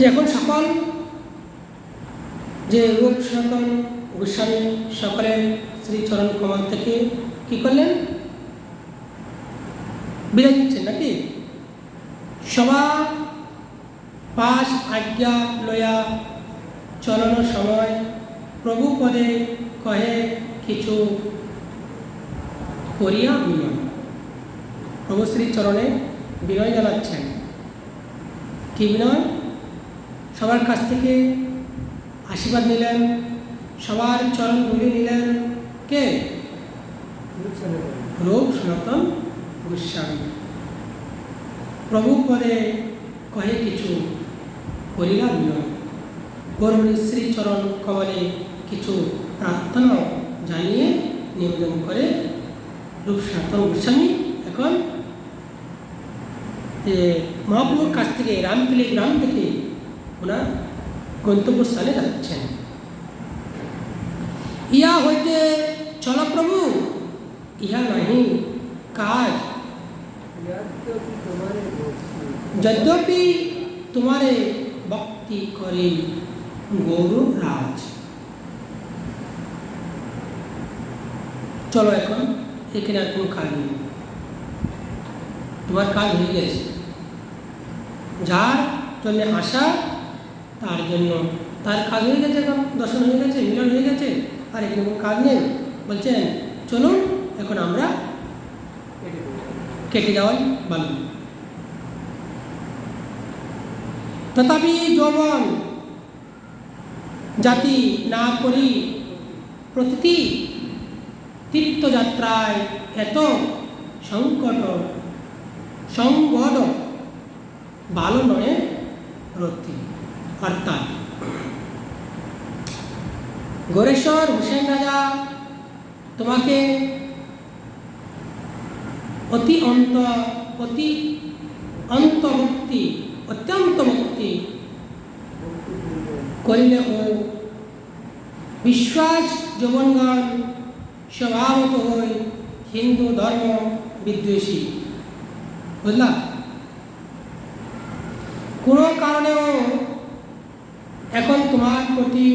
যে এখন সকল যে রূপ সনাতন গোস্বামী সকলের শ্রীচরণ কমল থেকে কি করলেন? বিদায় নিচ্ছেন নাকি? সবার পাশ আজ্ঞা লয়া চলন সময়, প্রভু পদে কহে কিছু করিয়া বিনয় প্রভু শ্রী চরণে বিনয় জানাচ্ছেন। কি বিনয়? সবার কাছ থেকে আশীর্বাদ নিলেন সবার চরণ ধুলি নিলেন। কে? রূপ সনাতন। গোস্বামী। প্রভু পদে কহে কিছু করিলা বিনয় গৌরমণি শ্রীচরণ কমলে কিছু প্রার্থনা জানিয়ে নিবেদন করে রূপ সনাতন গোস্বামী এখন যে মহাপ্রভুর কাছ থেকে রামপিলি গ্রাম থেকে ওনার গন্তব্যস্থানে যাচ্ছেন। ইয়া হইতে চল প্রভু ইহা নাহি, কাজ। যদ্যপি তোমারে ভক্তি করে গৌরব রাজ চলো এখন এখানে আর কোনো কাজ নেই। তোমার কাজ হয়ে গেছে। যার জন্য আসা তার জন্য। তার কাজ হয়ে গেছে এখন, দর্শন হয়ে গেছে, মিলন হয়ে গেছে। আর এখানে কোনো কাজ নেই। বলছেন, চলুন, এখন আমরা কেটে যাওয়াই ভালো। তথাপি যৌবন, জাতি না করি প্রতিটি তীর্থযাত্রায় এত সংকট, সংগত ভালো নয় রতি অর্থাৎ গোরেশ্বর হুসেন রাজা, তোমাকে অতি অন্ত, অতি অন্তভক্তি অত্যন্ত করিলে ও বিশ্বাস যৌবনগণ স্বভাবত হই হিন্দু ধর্ম বিদ্বেষী। বুঝলাম কোনো কারণেও এখন তোমার প্রতি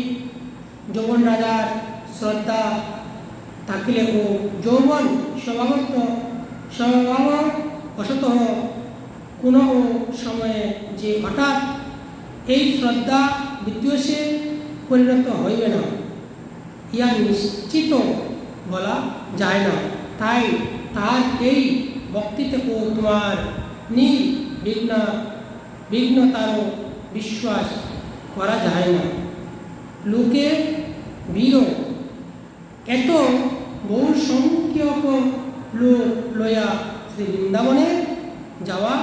যৌবন রাজার শ্রদ্ধা থাকলে ও যৌবন স্বভাবত স্বভাব বশত কোনো সময়ে যে হঠাৎ এই শ্রদ্ধা বিদ্বেষে পরিণত হইবে না ইয়া নিশ্চিত বলা যায় না। তাই তার এই বক্তৃতা ও তোমার নির্বিঘ্ন বিঘ্নতারও বিশ্বাস করা যায় না। লোকে বীর এত বহু সংখ্যক লোক লয়া শ্রী বৃন্দাবনে যাওয়া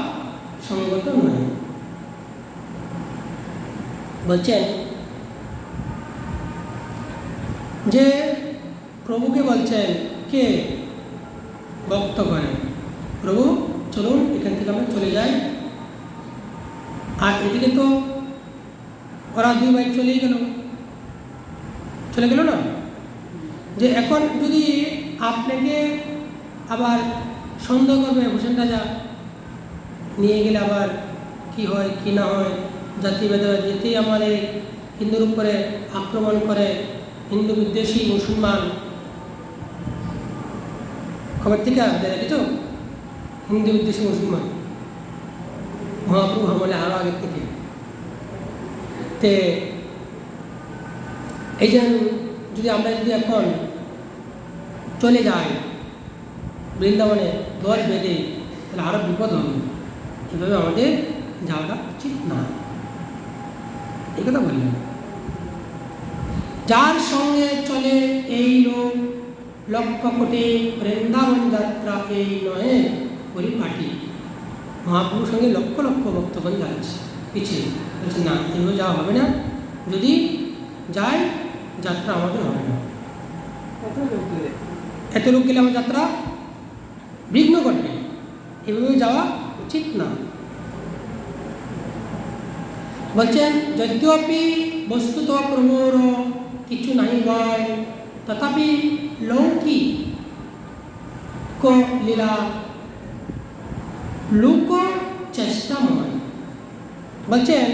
সঙ্গত নয়। বলছেন, যে প্রভুকে বলছেন, কে? বক্ত করে। প্রভু, চলুন, এখান থেকে আমরা চলে যাই। আর এদিকে তো ওরা দুই ভাই চলেই গেল। চলে গেল না? যে এখন যদি আপনাকে আবার সন্দেহ করবে, হোসেন রাজা, নিয়ে গেলে আবার কি হয়, কি না হয়, জাতি ভেদে যেতেই আমাদের হিন্দুর উপরে আক্রমণ করে, হিন্দু বিদ্বেষী, মুসলমান। খবর থেকে দেখেছ হিন্দু বিদ্বেষী, মুসলমান। মহাপ্রভু আমলে আরও আগের থেকে। তে এই যে যদি আমরা যদি এখন চলে যাই বৃন্দাবনে দল বেঁধে তাহলে আরও বিপদ হবে। এভাবে আমাদের যাওয়াটা উচিত না। এই কথা বললেন যার সঙ্গে চলে এই লোক লক্ষ কোটি বৃন্দাবন যাত্রা এই নয়, পরিপাটি। মহাপ্রভুর সঙ্গে লক্ষ লক্ষ ভক্তগণ যাচ্ছে, পিছিয়ে। বলছে না এভাবে যাওয়া হবে না যদি যায় যাত্রা আমাদের হবে না এত লোক গেলে আমার যাত্রা বিঘ্ন ঘটবে এভাবে যাওয়া উচিত না বলছেন যদ্যপি বস্তুত প্রভুর কিছু নাই হয় তথাপি লৌকিক লীলা লোক চেষ্টাময় বলছেন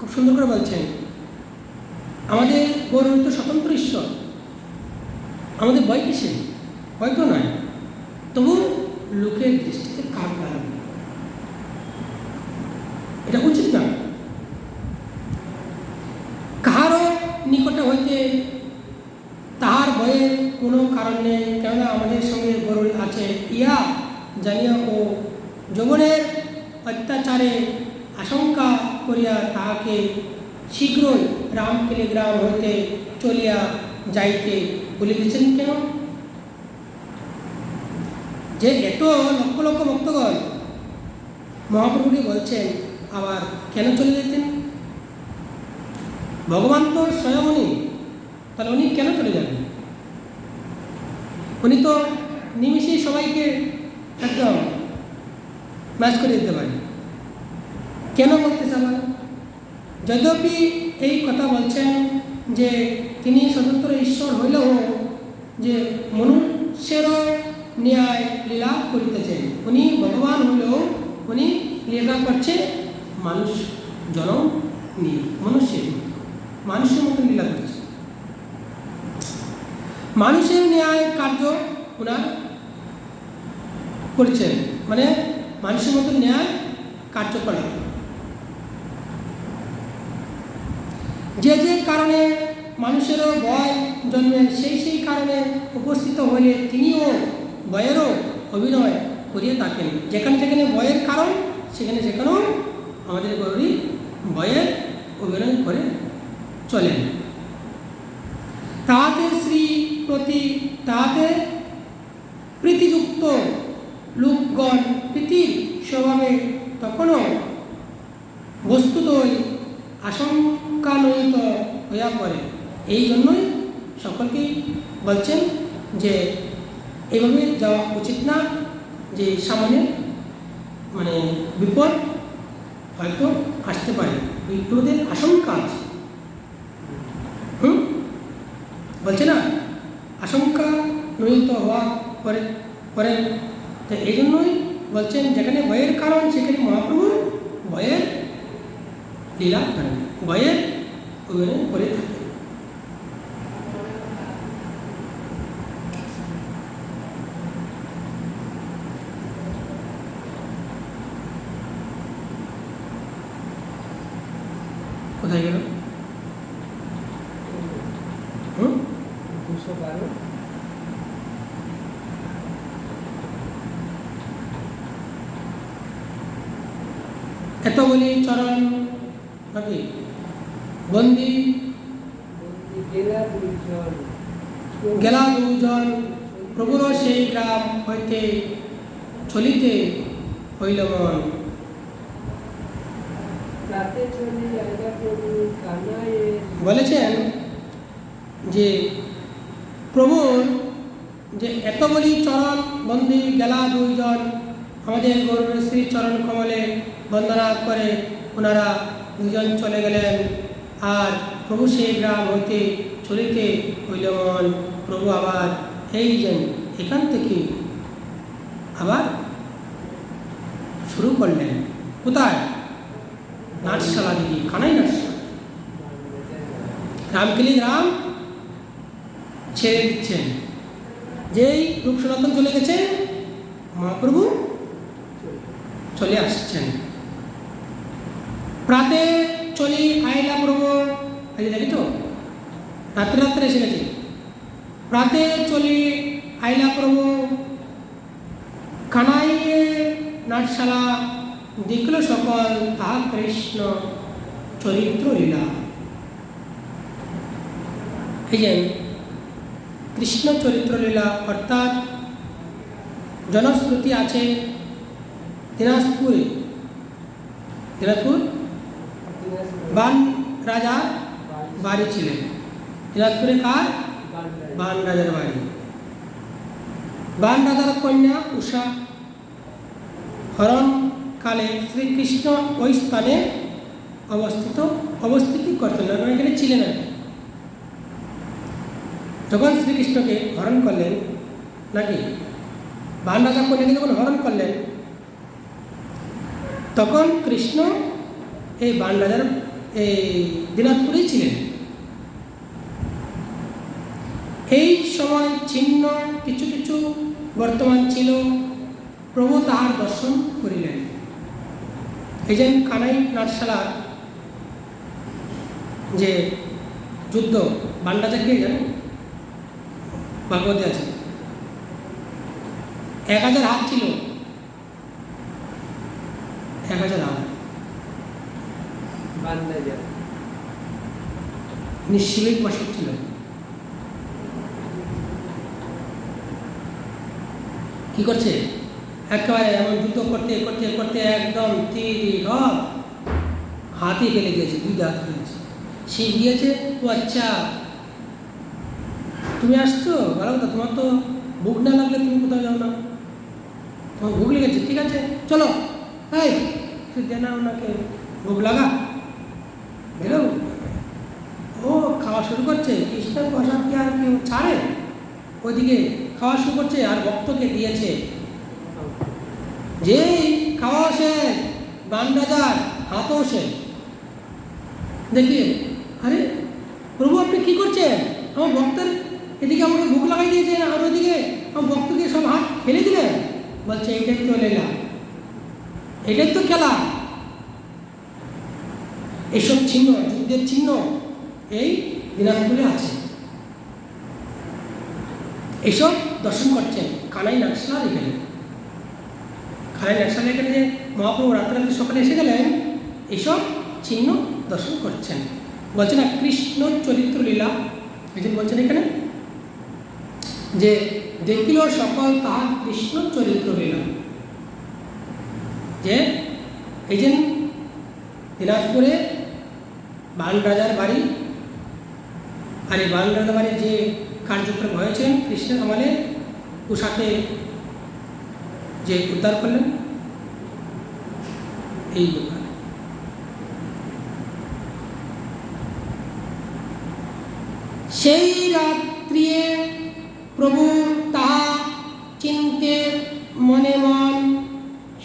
খুব সুন্দর করে বলছেন। আমাদের গৌরব তো স্বতন্ত্র ঈশ্বর। আমাদের ভয় কিসে ভয় তো নয়। তবু লোকের দৃষ্টিতে কাক লাগবে এটা উচিত না। কাহারও নিকটে হইতে তাহার ভয়ের কোনো কারণ নেই। কেননা আমাদের সঙ্গে গরুর আছে। ইয়া জানিয়া ও যৌবনের অত্যাচারে আশঙ্কা করিয়া তাহাকে শীঘ্রই রামকেলে গ্রাম হইতে চলিয়া যাইতে বলিতেছেন কেন? যে এত লক্ষ লক্ষ ভক্তগণ মহাপ্রভুকে বলছেন, আবার কেন চলে যেতেন? ভগবান তো স্বয়ং উনি, তাহলে উনি কেন চলে যাবেন? উনি তো নিমিষেই সবাইকে একদম ম্যাচ করে দিতে পারেন। কেন বলতেছে আবার যদ্যপি এই কথা বলছেন যে তিনি স্বতন্ত্র ঈশ্বর হইলেও যে মনুষ্যেরও ন্যায় লীলা করিতেছেন। উনি ভগবান হইলেও উনি লীলা করছে মানুষ জনম নিয়ে, মনুষ্যের মানুষের মতো লীলা করছে। মানুষের ন্যায় কার্য ওনার করছেন। মানে মানুষের মতো ন্যায় কার্য করা যে যে কারণে মানুষেরও ভয় জন্মে, সেই সেই কারণে উপস্থিত হইলে তিনিও ভয়েরও অভিনয় করিয়ে থাকেন। যেখানে যেখানে ভয়ের কারণ, সেখানে সেখানেও আমাদের গৌরী ভয়ের অভিনয় করে চলেন। তাহাতে শ্রী প্রতি তাহাতে এই জন্যই সকলকেই বলছেন যে এভাবে যাওয়া উচিত না, যে সামনে মানে বিপদ হয়তো আসতে পারে। বিপদের আশঙ্কা আছে। হুম? বলছে না, আশঙ্কা নহিত হওয়া পরে করেন তো এই জন্যই বলছেন, যেখানে ভয়ের কারণ, সেখানে মহাপ্রভু ভয়ের লীলা করেন। ভয়ের করে থাকেন। কোথায় গেল? দুশো বারো এত চরণ নাকি বন্দি? গেলা দুজন প্রভুর সেই গ্রাম হইতে চলিতে হইল মন রাতে চলে জায়গা প্রভু কানায়ে বলেছেন যে প্রভুর যে এত বলি চরণ বন্দি গেলা দুইজন, আমাদের গৌরবের শ্রী চরণ কমলে বন্দনা করে ওনারা দুজন চলে গেলেন। আর প্রভু সেই গ্রাম হইতে চলিতে হইল মন। প্রভু আবার এই যেন এখান থেকে আবার শুরু করলেন। কোথায়? নাটশালা দিদি কানাই নাটশালা রামকেলি রাম ছেড়ে দিচ্ছেন যেই রূপ সনাতন চলে গেছে মহাপ্রভু চলে আসছেন প্রাতে চলি আইলা প্রভু এই যে দেখি তো রাত্রে রাত্রে এসে গেছে প্রাতে চলি আইলা প্রভু কানাইয়ে নাটশালা দেখল সকল তাহা কৃষ্ণ চরিত্র লীলা এই যে কৃষ্ণ চরিত্র লীলা অর্থাৎ জনশ্রুতি আছে দিনাজপুরে দিনাজপুর বান রাজা বাড়ি ছিলেন দিনাজপুরে কার বান রাজার বাড়ি বান রাজার কন্যা উষা হরণকালে শ্রীকৃষ্ণ ওই স্থানে অবস্থিত, অবস্থিতি করতেন মানে এখানে ছিলেন আর যখন শ্রীকৃষ্ণকে হরণ করলেন নাকি? বান কন্যাকে যখন হরণ করলেন, তখন কৃষ্ণ এই বান এই দিনাজপুরেই ছিলেন। এই সময় ছিন্ন কিছু কিছু বর্তমান ছিল, প্রভু তাহার দর্শন করিলেন। এই যে কানাই নাটশালার যে যুদ্ধ বান্ডাজা কে জানেন ভাগবতে আছে। এক হাজার হাত ছিল। এক হাজার হাত বান্দা উনি শিবের বসত ছিল। কি করছে? একেবারে এমন যুদ্ধ করতে করতে করতে একদম তিরি হাতে ফেলে গিয়েছে দুই দাঁত হয়েছে। শিব গিয়েছে, ও আচ্ছা তুমি আসছো? ভালো কথা তোমার তো বুক না লাগলে তুমি কোথাও যাও না। তোমার ভুক লেগেছে, ঠিক আছে, চলো। এই তুই দে না ওনাকে ভুক লাগা। দিল ও খাওয়া শুরু করছে, কৃষ্ণের প্রসাদ কি আর কেউ ছাড়ে? ওইদিকে খাওয়া শুরু করছে আর ভক্তকে দিয়েছে। যেই খাওয়া শেষ গান বাজার, হাতও শেষ। দেখি, আরে, প্রভু আপনি কি করছেন? আমার ভক্তের এদিকে আমাকে ভুক লাগাই দিয়েছেন, আর ওইদিকে আমার ভক্তকে সব হাত ফেলে দিলেন। বলছে, এটাই তো লীলা। এটাই তো খেলা। এসব চিহ্ন, যুদ্ধের চিহ্ন, এই দিনাজপুরে আছে। এসব দর্শন করছেন কানাই নাকশাল এখানে। কানাই নাকশাল এখানে যে মহাপ্রভু রাত্রে রাত্রে সকালে এসে গেলেন, এসব চিহ্ন দর্শন করছেন। বলছে না, কৃষ্ণ চরিত্র লীলা। এই বলছেন এখানে যে দেখিল সকল তাহার কৃষ্ণ চরিত্র লীলা। যে এই যে দিনাজপুরে বান রাজার বাড়ি, আর এই বান রাজার বাড়ির যে কার্যক্রম হয়েছেন কৃষ্ণের আমলে উষাকে যে উদ্ধার করলেন? এই ব্যাপার। সেই রাত্রিয়ে প্রভু তাহা চিনতে মনে মন,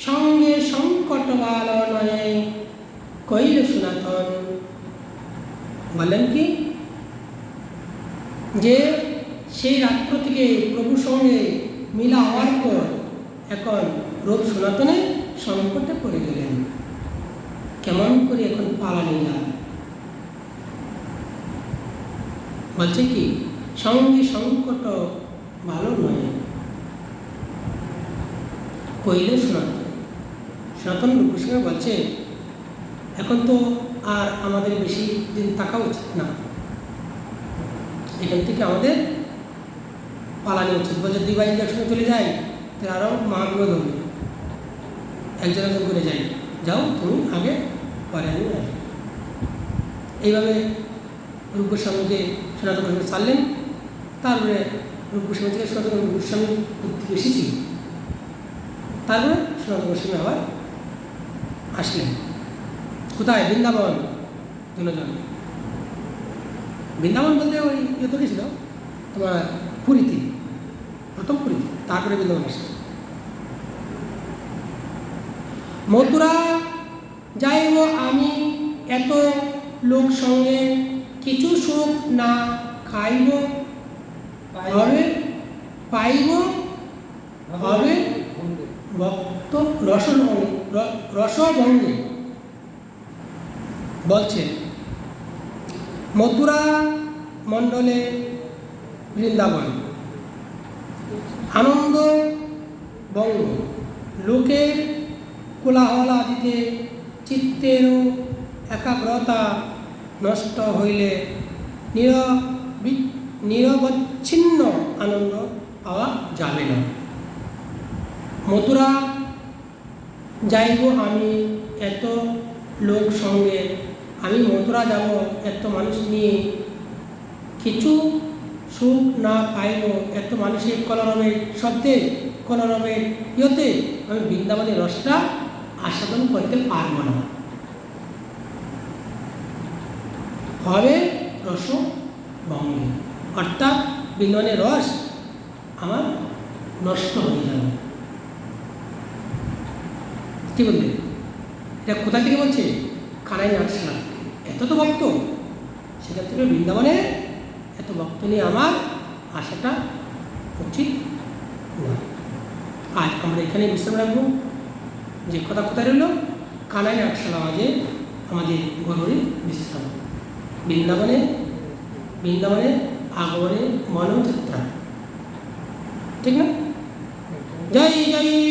সঙ্গে সংকট বালনয়ে কইল সনাতন, বললেন কি? যে সেই রাত্র থেকে প্রভুর সঙ্গে মিলা হওয়ার পর এখন রোগ সনাতনে সংকটে পড়ে গেলেন। কেমন করে এখন পালানি যায় বলছে কি, সঙ্গে সংকট ভালো নয়। কইলে সনাতন। সনাতন রূপসঙ্গে বলছে, এখন তো আর আমাদের বেশি দিন থাকা উচিত না। এখান থেকে আমাদের পালানো উচিত। বলছে দুই বাইক একসঙ্গে চলে যায়। আরও মহাবিপদ হবে একজন একজন করে যাই যাও তুমি আগে পরে আমি। এইভাবে রূপ গোস্বামীকে সনাতন গোস্বামী ছাড়লেন। তারপরে রূপ গোস্বামী থেকে সনাতন বুদ্ধি বেশি ছিল তারপরে সনাতন গোস্বামী আবার আসলেন। কোথায়? বৃন্দাবন। দুজন। বৃন্দাবন বলতে ওই ইয়ে তো গেছিল তোমার পুরীতে, প্রথম পুরীতে। তারপরে বৃন্দাবন আসছে মথুরা যাইব আমি এত লোক সঙ্গে কিছু সুখ না খাইব। হবে পাইব। হবে। ভক্ত রসভঙ্গে রসভঙ্গে বলছেন মথুরা মণ্ডলে বৃন্দাবন। আনন্দ, বঙ্গ। লোকের কোলাহল আদিতে চিত্তেরও একাগ্রতা নষ্ট হইলে নিরবি নিরবচ্ছিন্ন আনন্দ পাওয়া যাবে না। মথুরা যাইব আমি এত লোক সঙ্গে। আমি মথুরা যাব এত মানুষ নিয়ে। কিছু সুখ না পাইব এত মানুষের কলরবের শব্দে, কলরবের ইয়েতে আমি বৃন্দাবনের রসটা আস্বাদন করতে পারব না। হবে রস ভঙ্গে অর্থাৎ বৃন্দাবনের রস আমার নষ্ট হয়ে যাবে। কি বললেন এটা কোথা থেকে বলছে? কানাই থেকে। এত তো ভক্ত। সেক্ষেত্রে বৃন্দাবনে এত ভক্ত নিয়ে আমার আশাটা উচিত নয়। আজ আমরা এখানে বিশ্রাম রাখব। যে কথা কথা রইল? কানাই আটশালা বাজে আমাদের গরুরে বিশ্রাম। বৃন্দাবনে বৃন্দাবনে আগমনে মনোযাত্রা। ঠিক না? জয় জয়!